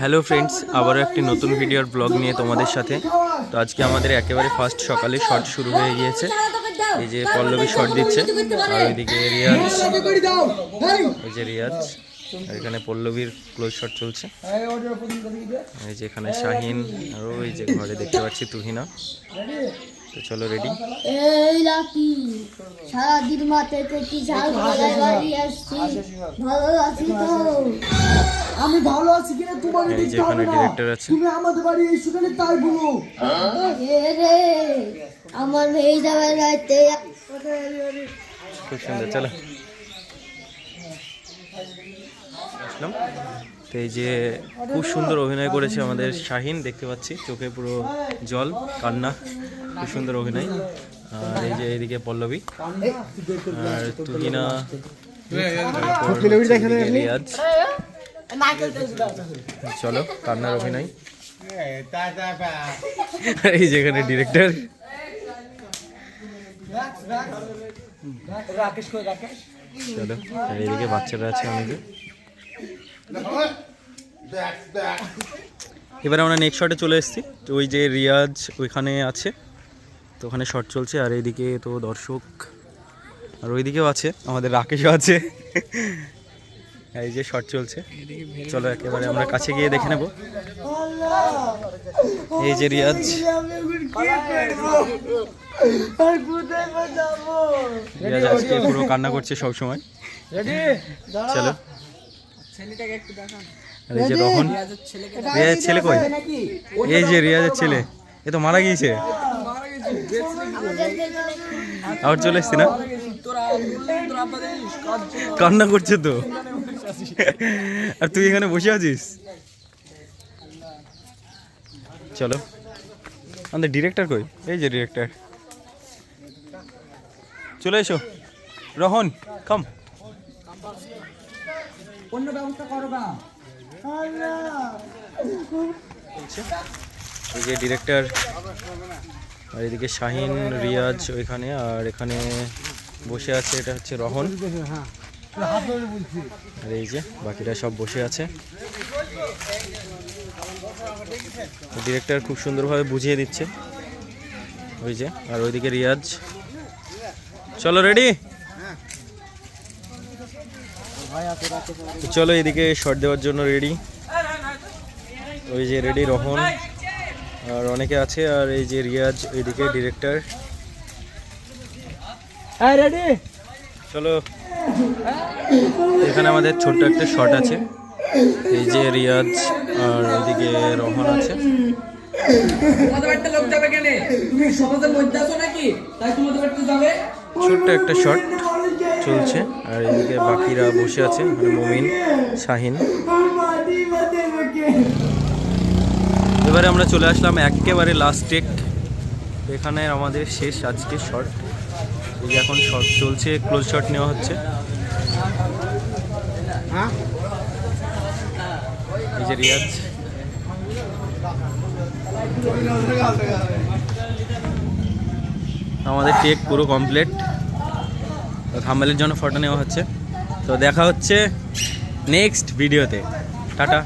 Hello friends আবারও একটি নতুন ভিডিওর ব্লগ নিয়ে তোমাদের সাথে। তো আজকে আমাদের একেবারে ফার্স্ট সকালে শর্ট শুরু হয়ে গিয়েছে। এই যে পল্লবী শর্ট দিচ্ছে, আর ওইদিকে রিয়াজ। এই যে রিয়াজ এখানে পল্লবীর ক্লোজ শট চলছে। এই যে এখানে শাহিন, আর ওই যে ঘরে দেখতে পাচ্ছি তুহিনা। তো চলো রেডি সারাদিন ভালো আছি তো। আমি ভালো আছি কিনা তোমাকে এই যে দেখতে হবে এখানে না। ডিরেক্টর আছে। তুমি আমাদের বাড়ি এসো কেন তাই বলো। আমার মেয়ে যাবে রাইতে। খুব সুন্দর চলো। আসলাম। তো এই যে খুব সুন্দর অভিনয় করেছে আমাদের শাহিন দেখতে পাচ্ছি। চোখে পুরো জল কান্না। খুব সুন্দর অভিনয়। আর এই যে এইদিকে পল্লবী। আর তুহিনা এদিকে রিয়াজ চলো কান্নার অভিনয়। এই যেখানে ডিরেক্টর চলো আর এইদিকে বাচ্চারা আছে অনেকে। এবারে আমরা নেক্সট শটে চলে এসেছি। ওই যে রিয়াজ ওইখানে আছে। তো ওখানে শট চলছে আর এইদিকে তো দর্শক। আর ওইদিকেও আছে আমাদের রাকেশও আছে। এই যে শট চলছে। চলো একেবারে আমরা কাছে গিয়ে দেখে নেব। এই যে রিয়াজ। রিয়াজ আজকে পুরো কান্না করছে সব সময় চলো এই যে রহন। রিয়াজের ছেলে কই? এই যে রিয়াজের ছেলে। এ তো মারা গিয়েছে। আবার চলে এসছি না? কান্না করছে তো। আর তুই এখানে বসে আছিস? চলো। আমাদের ডিরেক্টর কই? এই যে ডিরেক্টর চলে এসো। রহন কাম অন্য ব্যবস্থা করো না। এই যে ডিরেক্টর আর এদিকে শাহিন রিয়াজ ওইখানে আর এখানে বসে আছে এটা হচ্ছে রহন। আর এই যে বাকিরা সব বসে আছে। ডিরেক্টর খুব সুন্দরভাবে বুঝিয়ে দিচ্ছে। ওই যে আর ওইদিকে রিয়াজ। চলো রেডি? চলো এদিকে শট দেওয়ার জন্য রেডি। ওই যে রেডি রহন। আর অনেকে আছে আর এই যে রিয়াজ এইদিকে ডিরেক্টর। রেডি! চলো। এখানে আমাদের ছোট্ট একটা শট আছে। এই যে রিয়াজ আর ওইদিকে রহন আছে। ছোট্ট একটা শট চলছে। আর এদিকে বাকিরা বসে আছে মমিন, শাহিন। এবারে আমরা চলে আসলাম একেবারে লাস্ট টেক এখানে আমাদের শেষ আজকে শট এই যে এখন শট চলছে ক্লোজ শট নেওয়া হচ্ছে। এই যে রিয়াজ। আমাদের টেক পুরো কমপ্লিট থাম্বেলের জন্য ফটো নেওয়া হচ্ছে। তো দেখা হচ্ছে নেক্সট ভিডিওতে টাটা।